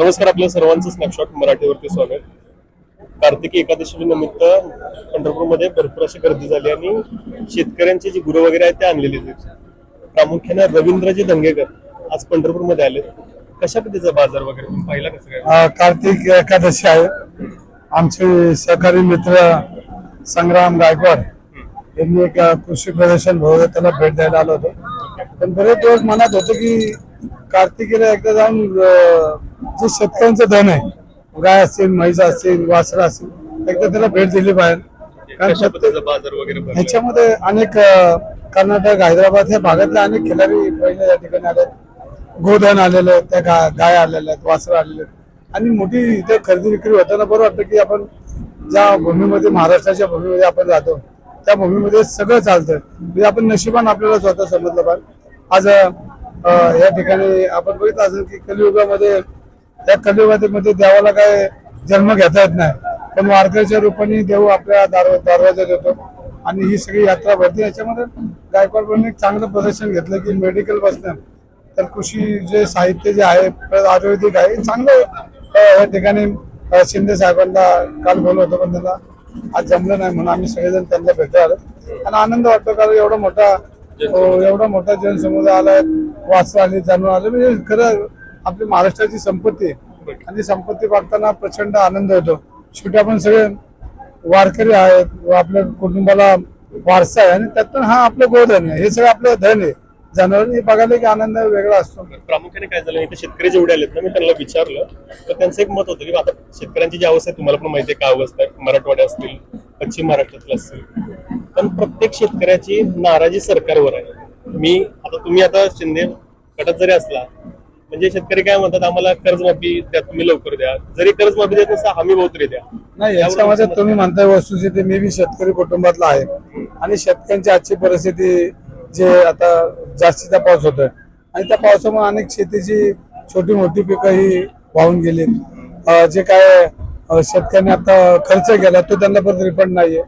नमस्कार आपल्या सर्वांचं स्नॅपशॉट मराठीवरती स्वागत. कार्तिकी एकादशी निमित्त पंढरपूरमध्ये भरपूर अशी गर्दी झाली आणि शेतकऱ्यांची जी गुरु वगैरे आहेत ते आणलेली आहेत. प्रामुख्याने रवींद्रजी दंगेकर आज पंढरपूरमध्ये आले कशा पद्धतीचा बाजार वगैरे तुम्ही पाहिला कसं काय? कार्तिक एकादशी आहे. आमचे सहकारी मित्र संग्राम गायकवाड यांनी एक कृषी प्रदर्शन भरवलं त्याला भेट द्यायला आलो होतो. पण बरेच दिवस मनात होतं की कार्तिकीला एकदा जाऊन जे शेतकऱ्यांचं धन आहे गाय असतील म्हैस असतील वासरं असतील एकदा त्याला भेट दिली पाहिजे कारण कशा प्रत्येक पद्धतीचा बाजार वगैरे भरलाय? ह्याच्यामध्ये अनेक अ, कर्नाटक हैदराबाद ह्या भागातले अनेक खिलाडी पहिले या ठिकाणी आले गोधन आलेलं आहे त्या गा- गाय आलेल्या आहेत वासरं आलेले आहेत. आणि मोठी इथे खरेदी विक्री होताना बरं वाटतं की आपण ज्या भूमीमध्ये महाराष्ट्राच्या भूमीमध्ये आपण जातो त्या भूमीमध्ये सगळं चालतं म्हणजे आपण नशिबान आपल्याला स्वतः समजलं पाहिजे. आज अ, या ठिकाणी आपण बघितलं असेल की कलियुगामध्ये या कलियुगामध्ये देवाला काय जन्म घेता येत नाही. पण वारकऱ्याच्या रूपाने देव आपल्या दार दरवाजा देतो आणि ही सगळी यात्रा भरते. याच्यामध्ये गायकवाड एक चांगलं प्रदर्शन घेतलं की मेडिकल बसणं तर कृषी जे साहित्य जे आहे परत आयुर्वेदिक आहे चांगलं या ठिकाणी शिंदे साहेबांना काल बोललो होतो पण त्यांना आज जमलं नाही म्हणून आम्ही सगळेजण त्यांना भेटलो आलो आणि आनंद वाटतो कारण एवढा मोठा एवढा मोठा जनसमुदाय आलाय. वाचला आले जाणून आले. म्हणजे खरं आपली महाराष्ट्राची संपत्ती आहे. आणि संपत्ती बघताना प्रचंड आनंद होतो. शेवटी आपण सगळे वारकरी आहेत आपल्या कुटुंबाला वारसा आहे आणि त्यातून हा आपलं गोधन आहे. हे सगळं आपलं धन आहे. जनावर हे बघायला की आनंद वेगळा असतो. प्रामुख्याने काय झालं? इथे शेतकरी जेवढे आलेत ना मी त्यांना विचारलं. तर त्यांचं एक मत होतं की आता शेतकऱ्यांची जी अवस्था आहे तुम्हाला पण माहिती आहे काय अवस्था आहे? मराठवाडा असतील पश्चिम महाराष्ट्रातील असतील. पण प्रत्येक शेतकऱ्याची नाराजी सरकारवर आहे. मी आता तुम्ही आता शिंदे गटात जरी असला म्हणजे शेतकरी काय म्हणतात आम्हाला कर्जमाफी द्या तुम्ही लवकर द्या. जरी कर्जमाफी देत नसता हमी भाव तरी द्या. नाही याच्यामध्ये तुम्ही म्हणताय वस्तुस्थिती मी बी शेतकरी कुटुंबातला आहे. आणि शेतकऱ्यांची आजची परिस्थिती जे आता जास्तीचा पाऊस होतोय. आणि त्या पावसामुळे अनेक शेतीची छोटी मोठी पिकं ही वाहून गेली. जे काय शेतकऱ्यांनी आता खर्च केला तो त्यांना पण रिफंड नाहीये.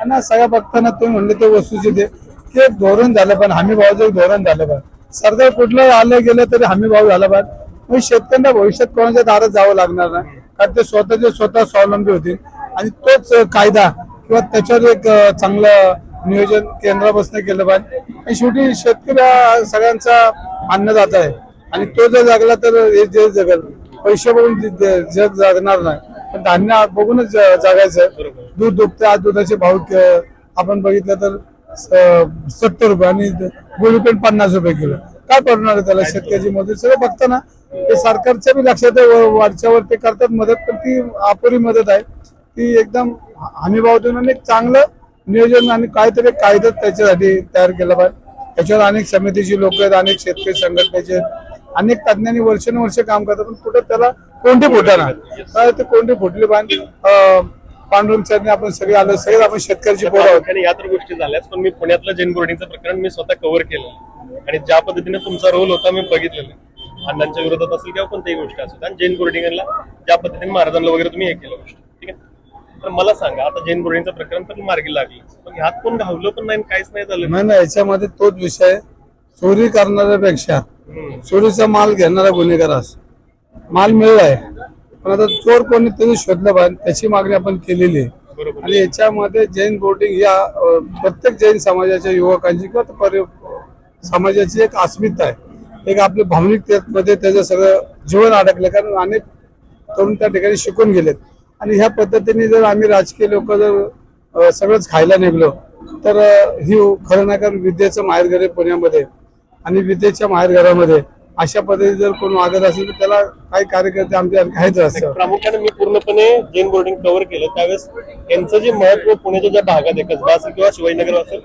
आणि सगळ्या बघताना तुम्ही म्हणले ते की एक धोरण झालं पण हमी भावाचं धोरण झालं पाहिजे सरकार कुठलं आलं गेलं तरी हमी भाव झाला पाहिजे मग शेतकऱ्यांना भविष्यात कोणाच्या दारात जावं लागणार नाही. कारण ते स्वतःचे स्वतः स्वावलंबी होतील. आणि तोच कायदा किंवा त्याच्यावर एक चांगलं नियोजन केंद्रापासून केलं पाहिजे. आणि शेवटी शेतकरी हा सगळ्यांचा अन्नदाता आहे. आणि तो जर जगला तर हे जग जगल पैसे बघून जे- जे- जग जगणार नाही. पण धान्य बघूनच ज- जगायचं. दूध दुभते आज दुधाचे भाव आपण बघितलं तर सत्तर रुपये आणि गोळी पण पन्नास रुपये किलो. काय करणार आहे त्याला शेतकऱ्याची मदत? सगळं बघताना हे सरकारच्या बी लक्षात आहे व- वरच्यावर ते करतात मदत पण ती अपुरी मदत आहे. ती एकदम हमी भाव देऊन आणि एक चांगलं नियोजन आणि काहीतरी कायदा त्याच्यासाठी तयार केला पाहिजे. याच्यावर अनेक समितीची लोक आहेत अनेक शेतकरी संघटनेचे. अनेक तज्ञांनी वर्षानुवर्ष काम करतात पण कुठं त्याला कोणते फुटाना काय ते कोणते फुटले पाहिजे. पांडुरंग चरणी आपण सगळे आलो सगळे आपण शेतकऱ्याची पोरं आहोत. प्रामुख्याने या तर गोष्टी झाल्याच पण मी पुण्यातलं जैन बोर्डिंगचं प्रकरण मी स्वतः कव्हर केलं आणि ज्या पद्धतीने तुमचा रोल होता मी बघितलेलं. अण्णांच्या विरोधात असेल किंवा कोणत्याही गोष्ट असू आणि जैन बोर्डिंगला ज्या पद्धतीने महाराजांना वगैरे तुम्ही हे केलं गोष्ट. ठीक आहे? तर मला सांगा आता जैन बोर्डिंगचं प्रकरण तर मार्गी लागलं. पण ह्यात कोण घावलं पण नाही आणि काहीच नाही झालं? नाही नाही याच्यामध्ये तोच विषय चोरी करणाऱ्यापेक्षा. चोरीचा माल घेणारा गुन्हेगार असतो. माल मिळलाय. पण आता चोर कोणी तरी शोधलं पाहिजे त्याची मागणी आपण केलेली आहे. आणि याच्यामध्ये जैन बोर्डिंग या प्रत्येक जैन समाजाच्या युवकांची किंवा समाजाची एक अस्मिता आहे. एक आपले भावनिकमध्ये त्याचं सगळं जीवन अडकलं कारण अनेक तरुण त्या ठिकाणी शिकून गेलेत. आणि ह्या पद्धतीने जर आम्ही राजकीय लोक जर सगळंच खायला निघलो तर ही खरं नाही कारण विद्येचं माहेरघर आहे पुण्यामध्ये. आणि विद्येच्या माहेरघरामध्ये अशा पद्धतीने जर कोण वागत असेल तर त्याला काही कार्यकर्ते आमच्या आहेत असं. प्रामुख्याने मी पूर्णपणे जैन बोर्डिंग कव्हर केलं. त्यावेळेस यांचं जे महत्त्व पुण्याच्या ज्या भागात आहे कसबा असेल किंवा शिवाजीनगर असेल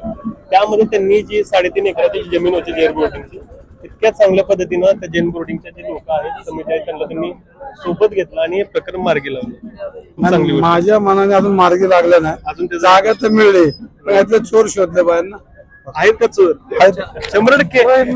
त्यामध्ये त्यांनी जी साडेतीन एकराची जमीन होती जैन बोर्डिंगची इतक्या चांगल्या पद्धतीनं त्या जैन बोर्डिंगचे जे लोक आहेत समिती आहेत त्यांना त्यांनी सोबत घेतलं आणि हे प्रकरण मार्गी लावलं. खूप चांगली गोष्ट. माझ्या मनाने अजून मार्गी लागला नाही. अजून त्याचं जागा तर मिळली पण यातले चोर शोधले पाहिजे ना. आहेत का चोर. शंभर टक्के.